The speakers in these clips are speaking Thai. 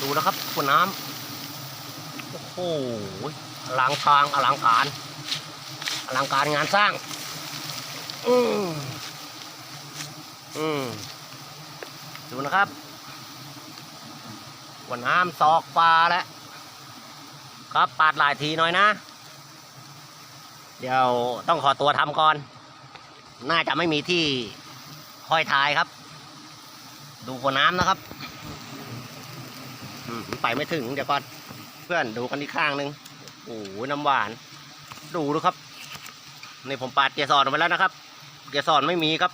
ดูนะครับขวดน้ำโอ้โหอลังทางอลังการอลังการงานสร้าง อืมอืมดูนะครับขวดน้ำซอกปลาแล้วครับปาดหลายทีหน่อยนะ เดี๋ยวต้องขอตัวทำก่อน น่าจะไม่มีที่ห้อยท้ายครับ ดูขวดน้ำนะครับ ไปไม่ถึง เดี๋ยวก่อนเพื่อนดูกันอีกข้างหนึ่งโอ้โหน้ำหวาน ดูดูครับนี่ผมปาดเกสรออกไปแล้วนะครับ เกสรไม่มีครับ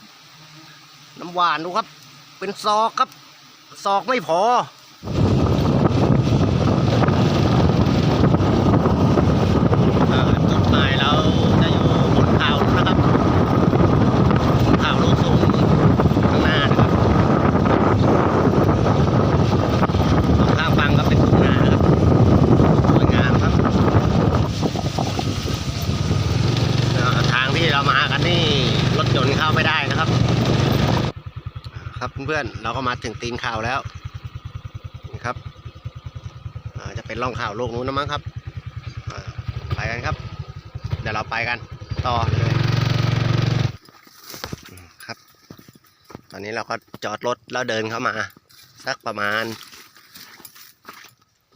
น้ำหวานดูครับ เป็นซอกครับ ซอกไม่พอเอ่อจุดหมายเราจะอยู่บนเขานะครับบนเขาลูกสูงข้างหน้านะครับ สองข้างฟังก็เป็นทุ่งนานะครับสวยงามครับเอ่อทางที่เรามากันนี่รถยนต์เข้าไม่ได้นะครับ ครับเพื่อนๆ เราก็มาถึงตีนข่าวแล้วนี่ครับจะเป็นร่องข่าวโลกนู้นนะมั้งครับไปกันครับ เดี๋ยวเราไปกันต่อเลยครับ ตอนนี้เราก็จอดรถแล้วเดินเข้ามา สักประมาณ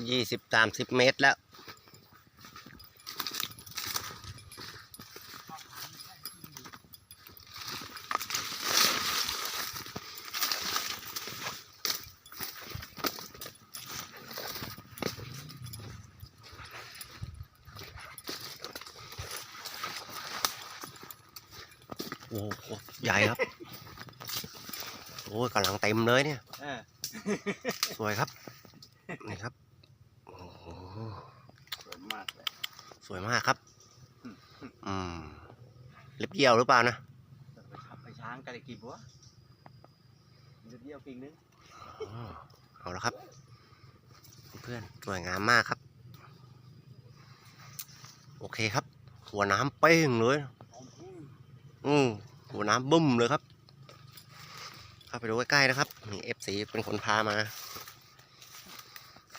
ยี่สิบสามสิบเมตรแล้ว โอ้โหใหญ่ครับ โอ้ยกำลังเต็มเลยเนี่ยเออสวยครับ นี่ครับโอ้โหสวยมากเลย สวยมากครับ อืมเล็บเยี่ยวหรือเปล่านะไปขับไปช้างกันอีกกี่บัวเดี๋ยวเดียวกิ่งนึงอ๋อเอาละครับ เพื่อนสวยงามมากครับ โอเคครับ หัวน้ำเป้งเลย อืมหัวน้ำบึ้มเลยครับ เข้าไปดูใกล้ๆนะครับนี่เอฟซีเป็นคนพามา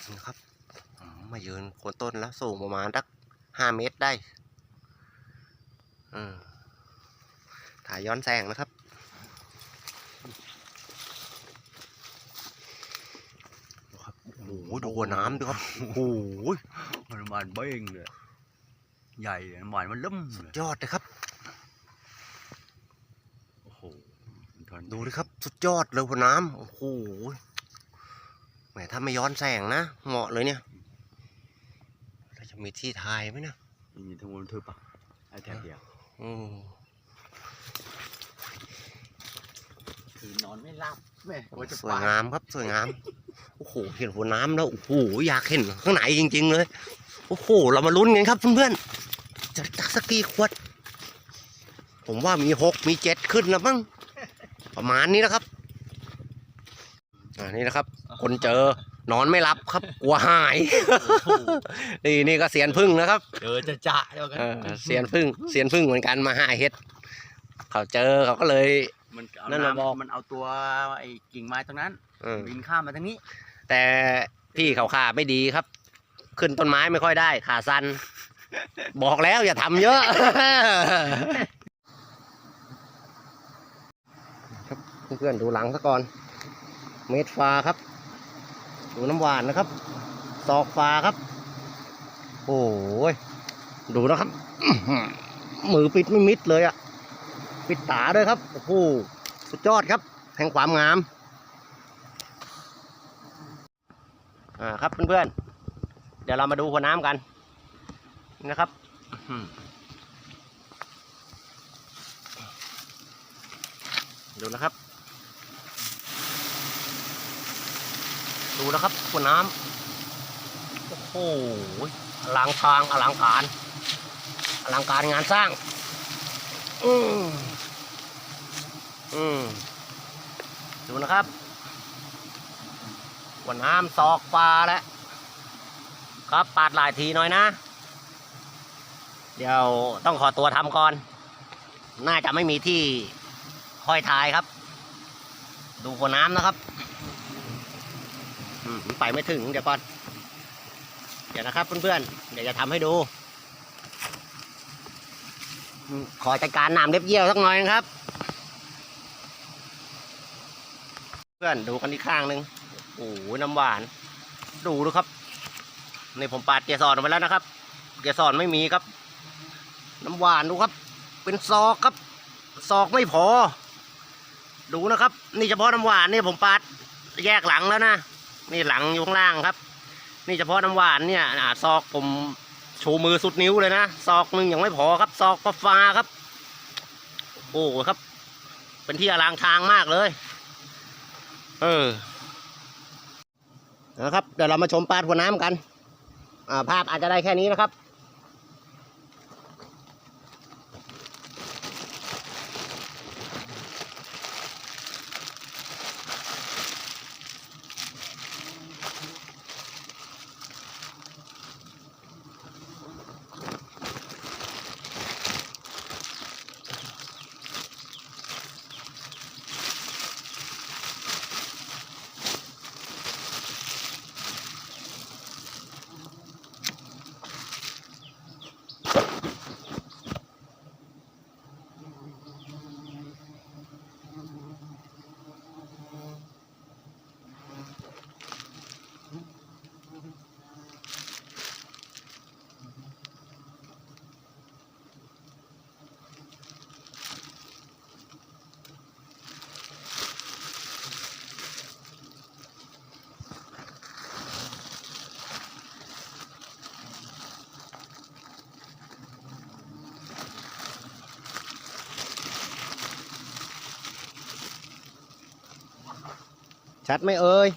นี่ครับอืมมายืนโคนต้นแล้วสูงประมาณสักห้าเมตรได้อืมถ่ายย้อนแสงนะครับดูครับโอ้โหดูหัวน้ำดูครับโอ้โหมันหวานเบ้งเลยใหญ่เลยหวานมันล่มเลยยอดเลยครับ โอ้โห ดูดิครับ สุดยอดเลยหัวน้ำโอ้โหแหมถ้าไม่ย้อนแสงนะเหมาะเลยเนี่ยเราจะมีที่ทายไหมเนะมีทั้งวนทึบอะไอ้แถบเดียวอืมคือนอนไม่หลับแม่สวยงามครับสวยงามโอ้โหเห็นหัวน้ำแล้วโอ้โหอยากเห็นข้างในจริง ๆ เลยโอ้โหเรามาลุ้นกันครับเพื่อนๆจะจักสกีขวด ผมว่ามีหกมีเจ็ดขึ้นแล้วมั้ง ประมาณนี้นะครับอ่านี่นะครับ คนเจอนอนไม่หลับครับกลัวหาย นี่นี่ก็เสียนพึ่งนะครับเจอจะจะเดียวกันเออเสียนพึ่งเสียนพึ่งเหมือนกันมาหาเห็ด เขาเจอเขาก็เลย มันเอานั่นน่ะบอก น้ำมันเอาตัวไอ้กิ่งไม้ตรงนั้นเออบินข้ามมาทางนี้แต่พี่เขาขาไม่ดีครับ ขึ้นต้นไม้ไม่ค่อยได้ ขาสั้นบอกแล้วอย่าทำเยอะ ครับ เพื่อนๆดูหลังซะก่อน เม็ดฟ้าครับ ดูน้ำหวานนะครับซอกฟ้าครับ โอ้ยดูนะครับมือปิดไม่มิดเลยอะปิดตาด้วยครับโอ้โหสุดยอดครับแห่งความงามอ่าครับเพื่อนๆเดี๋ยวเรามาดูหัวน้ำกันนะครับดูนะครับ ดูนะครับหัวน้ำโอ้โหอลังทางอลังการอลังการงานสร้าง อืมอืมดูนะครับหัวน้ำซอกปลาแล้วครับปาดหลายทีหน่อยนะ เดี๋ยวต้องขอตัวทำก่อน น่าจะไม่มีที่ห้อยท้ายครับ ดูหัวน้ำนะครับ ไปไม่ถึงเดี๋ยวก่อน เดี๋ยวนะครับเพื่อนๆ เดี๋ยวจะทำให้ดู ขอจัดการน้ำเล็บเยี่ยวสักหน่อยนะครับ เพื่อนดูกันอีกข้างหนึ่งโอ้โหน้ำหวาน ดูดูครับนี่ผมปาดเกสรออกไปแล้วนะครับ เกสรไม่มีครับ น้ำหวานดูครับ เป็นซอกครับ ซอกไม่พอ ดูนะครับ นี่เฉพาะน้ำหวานนี่ผมปาดแยกหลังแล้วนะ นี่หลังอยู่ข้างล่างครับ นี่เฉพาะน้ำหวานเนี่ยอ่าซอกผมชูมือสุดนิ้วเลยนะซอกหนึ่งยังไม่พอครับ ซอกฟ้าฟ้าครับ โอ้ครับ เป็นที่อลางทางมากเลย เออนะครับเดี๋ยวเรามาชมปลาหัวน้ำกันอ่าภาพอาจจะได้แค่นี้นะครับ ชัดไหมเอ่ย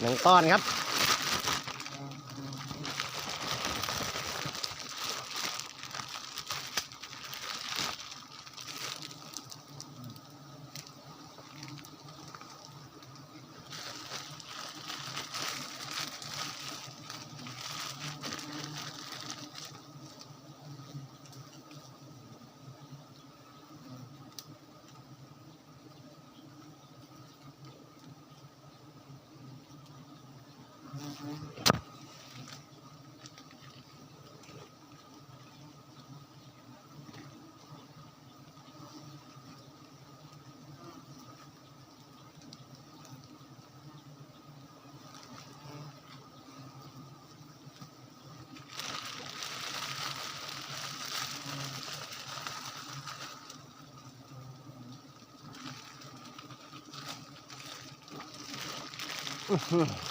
หนึ่งก้อนครับ 嗯 哼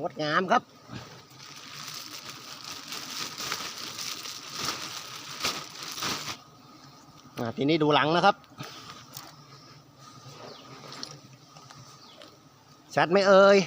งดงามครับ ทีนี้ดูหลังนะครับ ชัดไหมเอ่ย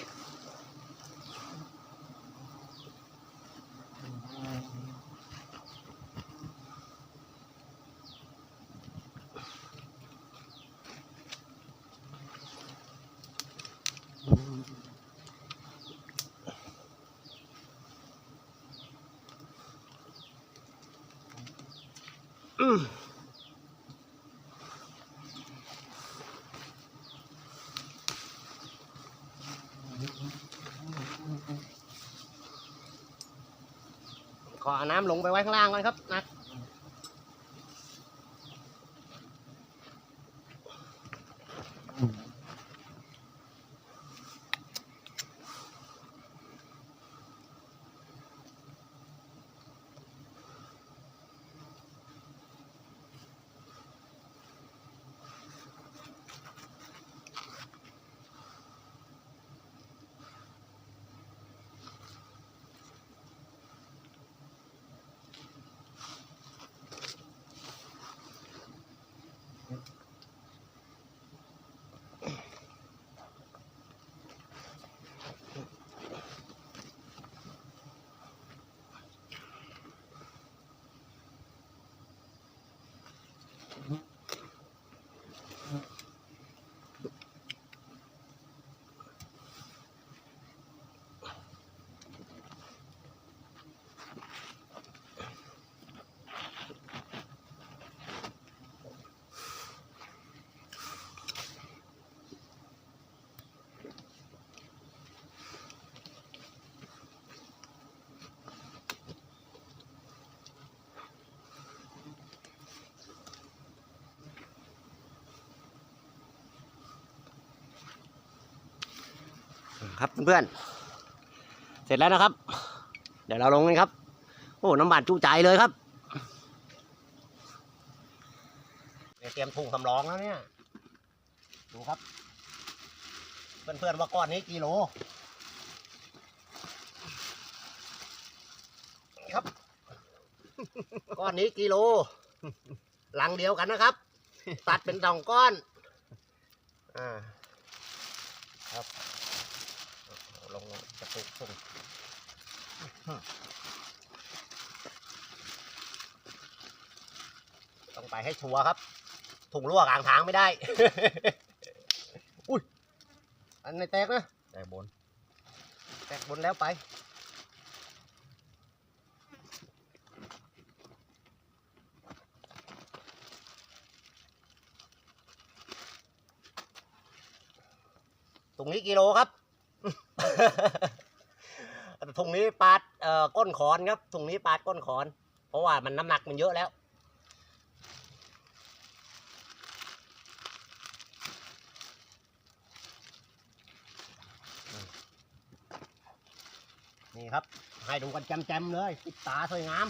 ขอเอาน้ำลงไปไว้ข้างล่างก่อนครับนัก ครับเพื่อนๆเสร็จแล้วนะครับ เดี๋ยวเราลงกันครับ โอ้น้ำบาดจูใจเลยครับเตรียมถุงสำรองแล้วเนี่ย ดูครับ เพื่อนๆว่าก้อนนี้กิโลครับ ก้อนนี้กิโล หลังเดียวกันนะครับ ตัดเป็นสองก้อน อ่า ครับ ลงจะปลูกส่งต้องไปให้ชัวร์ครับ ถุงรั่วกลางทางไม่ได้ อุ้ย อันไหนแตกนะ แต่บน แตกบนแล้วไปถุงนี้กิโลครับ ถุงนี้ปาดเอ่อก้นขอนครับถุงนี้ปาดก้นขอน เพราะว่ามันน้ำหนักมันเยอะแล้ว นี่ครับ ให้ดูกันแจมๆเลยติดตาสวยงาม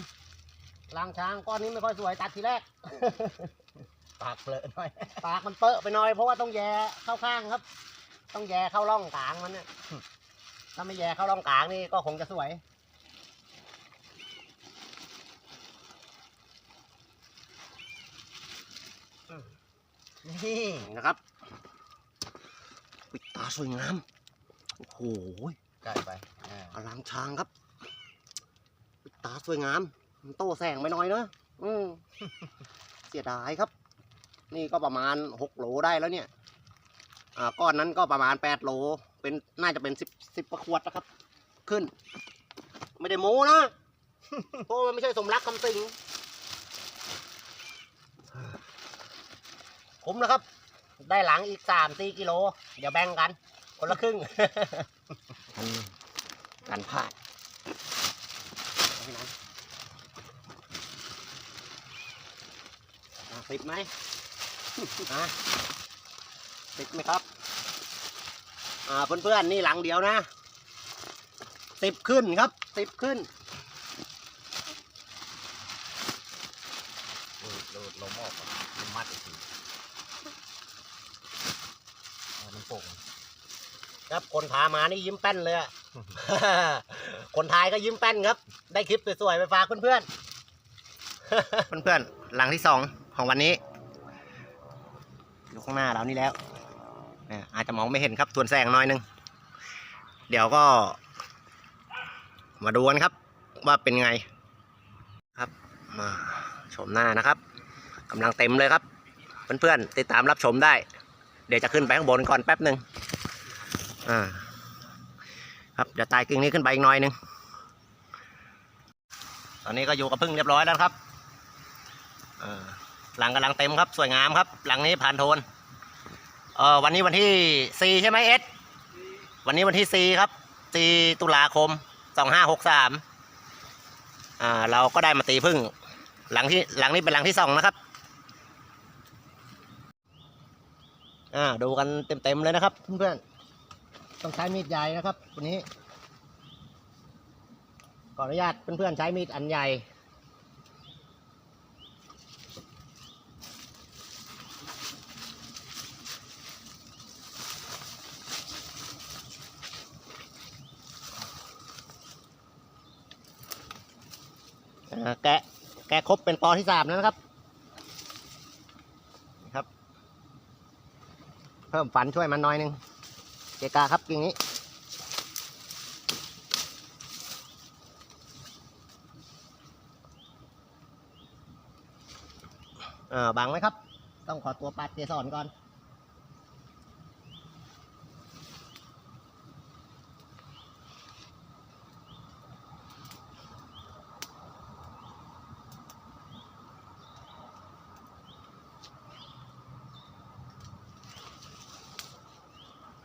ลางช้างก้อนนี้ไม่ค่อยสวยตัดทีแรก ปากเปลอะหน่อย ปากมันเปอะไปหน่อยเพราะว่าต้องแย่เข้าข้างครับ ต้องแย่เข้าร่องกลางมันเนี่ยถ้าไม่แย่เข้าร่องกลางนี่ก็คงจะสวย นี่นะครับปิดตาสวยงาม โอ้โหใกล้ไปอ่าอลามช้างครับ ปิดตาสวยงามมันโต้แสงไปหน่อยเนอะอืมเสียดายครับ นี่ก็ประมาณหกโหลได้แล้วเนี่ยอ่า ก้อนนั้นก็ประมาณแปดโล เป็นน่าจะเป็นสิบสิบประขวดนะครับ ขึ้น ไม่ได้โม้นะเพราะมันไม่ใช่สมรักคำสิงคุ้มแล้วครับ ได้หลังอีกสามสี่กิโล เดี๋ยวแบ่งกัน คนละครึ่งกันพลาดติดไหมฮะ ติดไหมครับ อ่าเพื่อนๆนี่หลังเดียวนะสิบขึ้นครับสิบขึ้นโดดโดดลมออกก่อนมันมัดอีกทีอ่ามันโป่งครับคนพามานี่ยิ้มแป้นเลยอะคนถ่ายก็ยิ้มแป้นครับ ได้คลิปสวยๆไปฝากเพื่อนๆเพื่อนๆหลังที่สองของวันนี้อยู่ข้างหน้าเรานี่แล้ว อาจจะมองไม่เห็นครับทวนแสงน้อยนึง เดี๋ยวก็ มาดูกันครับว่าเป็นไง ครับมาชมหน้านะครับกำลังเต็มเลยครับเพื่อนๆติดตามรับชมได้ เดี๋ยวจะขึ้นไปข้างบนก่อนแป๊บหนึ่งอ่าครับเดี๋ยวตายกิ่งนี้ขึ้นไปอีกหน่อยหนึงตอนนี้ก็อยู่กับพึ่งเรียบร้อยแล้วครับหลังกำลังเต็มครับสวยงามครับ หลังนี้ผ่านโทน ออวันนี้วันที่สี่ใช่ไหมเอสวันนี้วันที่สี่ครับสี่ตุลาคมสองห้าหกสามอ่าเราก็ได้มาตีพึ่ง หลังที่หลังนี้เป็นหลังที่สองนะครับอ่าดูกันเต็มๆเลยนะครับเพื่อนๆต้องใช้มีดใหญ่นะครับ วันนี้ขออนุญาตเพื่อนๆใช้มีดอันใหญ่ อ่าแกะแกะ ครบเป็นปอที่สามแล้วนะครับครับ เพิ่มฝันช่วยมันหน้อยหนึงเกกาครับกิ่งนี้ เออบังไหมครับ ต้องขอตัวปัดเกสรก่อน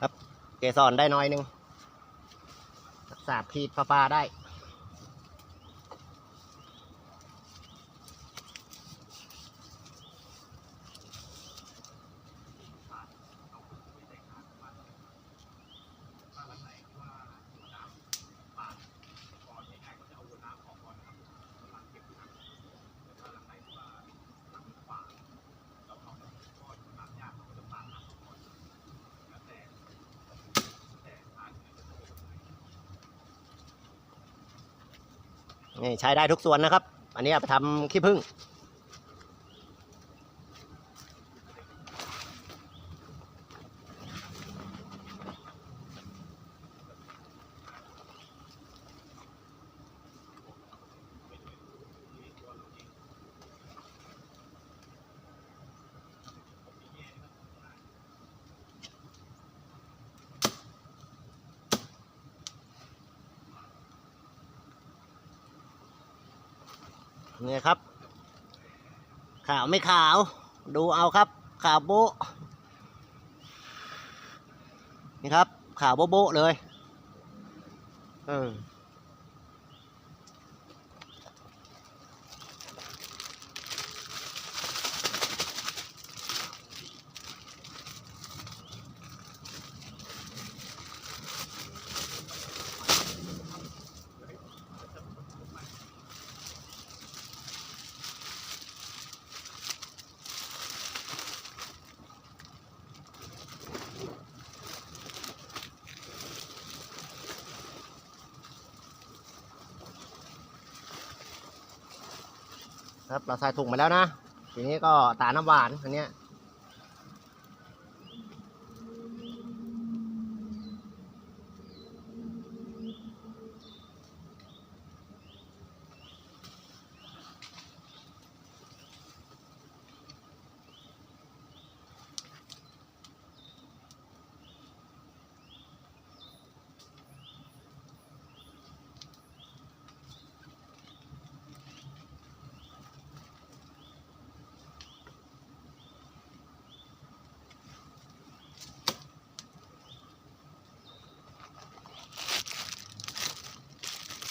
ครับ เกสรได้น้อยหนึ่งสาบขีดฟ้าได้ นี่ใช้ได้ทุกส่วนนะครับ อันนี้เอาไปทำขี้ผึ้ง เนี่ยครับ ขาวไม่ขาว ดูเอาครับขาวโบนี่ครับขาวโบโบเลย เออ ครับเราใส่ถุงมาแล้วนะ ทีนี้ก็ตาน้ำหวานอันเนี้ย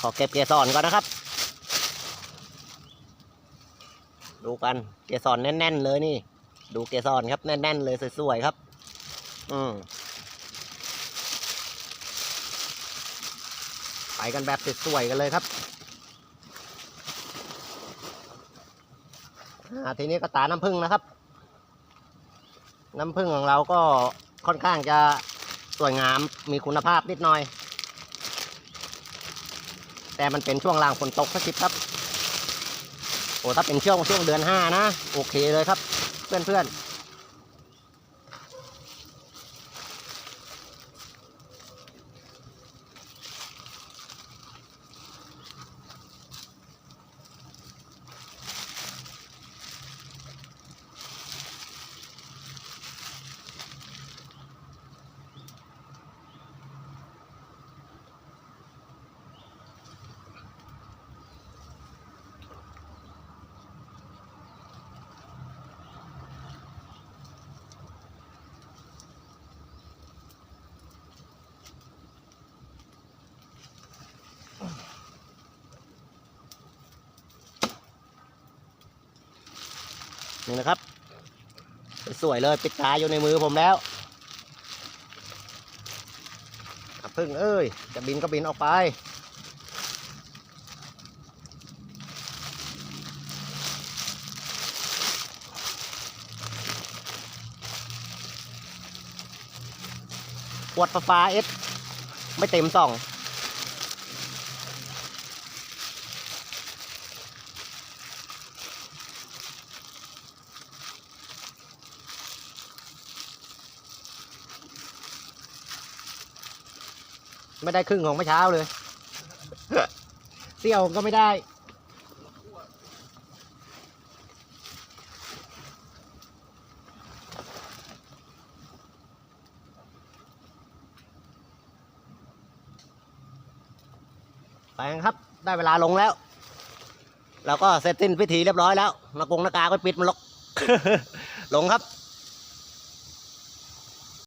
อเก็บเกสรก่อนนะครับ ดูกันเกสรแน่น ๆ เลยนี่ ดูเกสรครับแน่น ๆ เลยสวย ๆ ครับ อืมไปกันแบบสวยๆกันเลยครับทีนี้ก็ตาน้ำผึ้งนะครับ น้ำผึ้งของเราก็ค่อนข้างจะสวยงามมีคุณภาพนิดหน่อย แต่มันเป็นช่วงล่างฝนตกสักทีครับโอ้ถ้าเป็นช่วงช่วงเดือนห้านะ โอเคเลยครับ เพื่อนเนะครับ สวยเลยปิดตาอยู่ในมือผมแล้วพึ่งเอ้ย จะบินก็บินออกไปขวดฟ้าเอสไม่เต็มสอง ไม่ได้ครึ่งของเมื่อเช้าเลย เสี่ยวก็ไม่ได้ ไปกันครับ ได้เวลาลงแล้ว เราก็เสร็จสิ้นพิธีเรียบร้อยแล้วนากงนากาก็ปิดมันล็อก ลงครับ